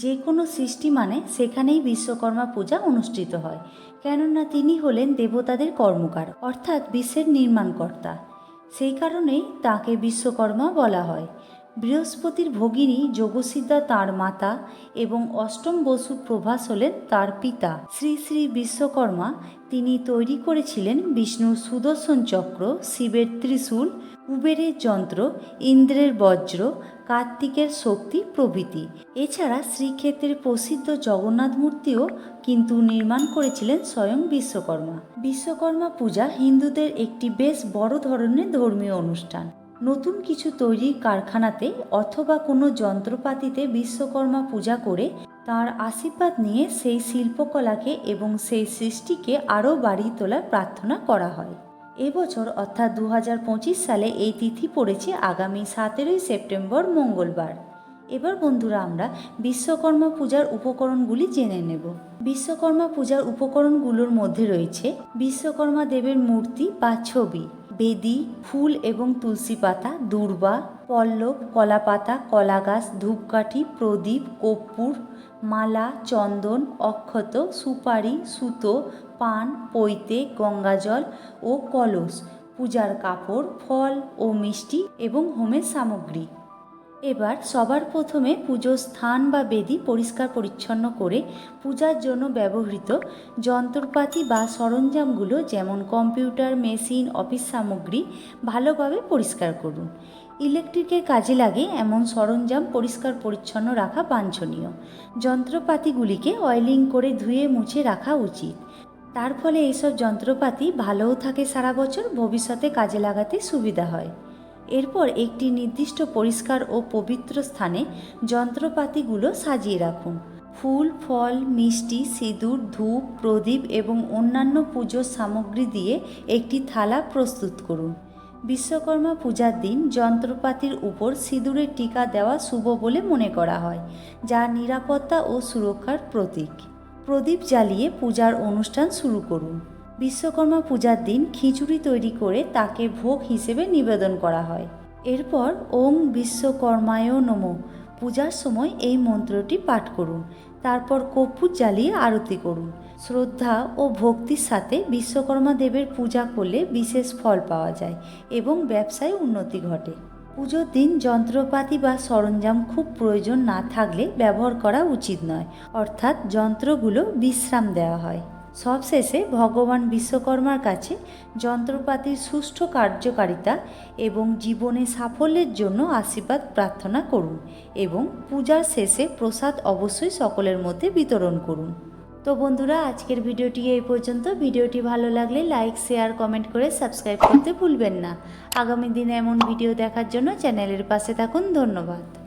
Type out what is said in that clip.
যে কোনো সৃষ্টি মানে সেখানেই বিশ্বকর্মা পূজা অনুষ্ঠিত হয়, কেননা তিনি হলেন দেবতাদের কর্মকার, অর্থাৎ বিশ্বের নির্মাণকর্তা। সেই কারণেই তাকে বিশ্বকর্মা বলা হয়। বৃহস্পতির ভগিনী যোগসিদ্ধা তাঁর মাতা এবং অষ্টম বসু প্রভাস হলেন তার পিতা। শ্রী শ্রী বিশ্বকর্মা তিনি তৈরি করেছিলেন বিষ্ণুর সুদর্শন চক্র, শিবের ত্রিশূল কুবেরের যন্ত্র, ইন্দ্রের বজ্র, কার্তিকের শক্তি, প্রভৃতি। এছাড়া শ্রীক্ষেত্রের প্রসিদ্ধ জগন্নাথ মূর্তিও কিন্তু নির্মাণ করেছিলেন স্বয়ং বিশ্বকর্মা। বিশ্বকর্মা পূজা হিন্দুদের একটি বেশ বড় ধরনের ধর্মীয় অনুষ্ঠান। নতুন কিছু তৈরির কারখানাতে অথবা কোনো যন্ত্রপাতিতে বিশ্বকর্মা পূজা করে তার আশীর্বাদ নিয়ে সেই শিল্পকলাকে এবং সেই সৃষ্টিকে আরও বাড়িয়ে তোলার প্রার্থনা করা হয়। এবছর অর্থাৎ দু হাজার পঁচিশ সালে এই তিথি পড়েছে আগামী সতেরোই সেপ্টেম্বর মঙ্গলবার। এবার বন্ধুরা আমরা বিশ্বকর্মা পূজার উপকরণগুলি জেনে নেব। বিশ্বকর্মা পূজার উপকরণগুলোর মধ্যে রয়েছে বিশ্বকর্মা দেবের মূর্তি বা ছবি, বেদি, ফুল এবং তুলসী পাতা, দূর্বা পল্লব, কলাপাতা, কলাগাছ, ধূপকাঠি, প্রদীপ, কর্পূর, মালা, চন্দন, অক্ষত, সুপারি, সুতো, পান, পৈতে, গঙ্গাজল ও কলস। পূজার কাপড়, ফল ও মিষ্টি এবং হোমের সামগ্রী। এবার সবার প্রথমে পুজোর স্থান বা বেদি পরিষ্কার পরিচ্ছন্ন করে পূজার জন্য ব্যবহৃত যন্ত্রপাতি বা সরঞ্জামগুলো যেমন কম্পিউটার, মেশিন, অফিস সামগ্রী ভালোভাবে পরিষ্কার করুন। ইলেকট্রিকের কাজে লাগে এমন সরঞ্জাম পরিষ্কার পরিচ্ছন্ন রাখা বাঞ্ছনীয়। যন্ত্রপাতিগুলিকে অয়েলিং করে ধুয়ে মুছে রাখা উচিত। তার ফলে এইসব যন্ত্রপাতি ভালোও থাকে সারা বছর, ভবিষ্যতে কাজে লাগাতে সুবিধা হয়। এরপর একটি নির্দিষ্ট পরিষ্কার ও পবিত্র স্থানে যন্ত্রপাতিগুলো সাজিয়ে রাখুন। ফুল, ফল, মিষ্টি, সিঁদুর, ধূপ, প্রদীপ এবং অন্যান্য পুজোর সামগ্রী দিয়ে একটি থালা প্রস্তুত করুন। বিশ্বকর্মা পূজার দিন যন্ত্রপাতির উপর সিঁদুরের টিকা দেওয়া শুভ বলে মনে করা হয়, যা নিরাপত্তা ও সুরক্ষার প্রতীক। প্রদীপ জ্বালিয়ে পূজার অনুষ্ঠান শুরু করুন। বিশ্বকর্মা পূজার দিন খিচুড়ি তৈরি করে তাকে ভোগ হিসেবে নিবেদন করা হয়। এরপর ওং বিশ্বকর্মায় নম। পূজার সময় এই মন্ত্রটি পাঠ করুন, তারপর কর্পূর জ্বালিয়ে আরতি করুন। শ্রদ্ধা ও ভক্তির সাথে বিশ্বকর্মা দেবের পূজা করলে বিশেষ ফল পাওয়া যায় এবং ব্যবসায় উন্নতি ঘটে। পুজোর দিন যন্ত্রপাতি বা সরঞ্জাম খুব প্রয়োজন না থাকলে ব্যবহার করা উচিত নয়, অর্থাৎ যন্ত্রগুলো বিশ্রাম দেওয়া হয়। সবশেষে ভগবান বিশ্বকর্মার কাছে যন্ত্রপাতির সুষ্ঠু কার্যকারিতা এবং জীবনে সাফল্যের জন্য আশীর্বাদ প্রার্থনা করুন এবং পূজার শেষে প্রসাদ অবশ্যই সকলের মধ্যে বিতরণ করুন। তো বন্ধুরা, আজকের ভিডিওটি এই পর্যন্ত। ভিডিওটি ভালো লাগলে লাইক, শেয়ার, কমেন্ট করে সাবস্ক্রাইব করতে ভুলবেন না। আগামী দিনে এমন ভিডিও দেখার জন্য চ্যানেলের পাশে থাকুন। ধন্যবাদ।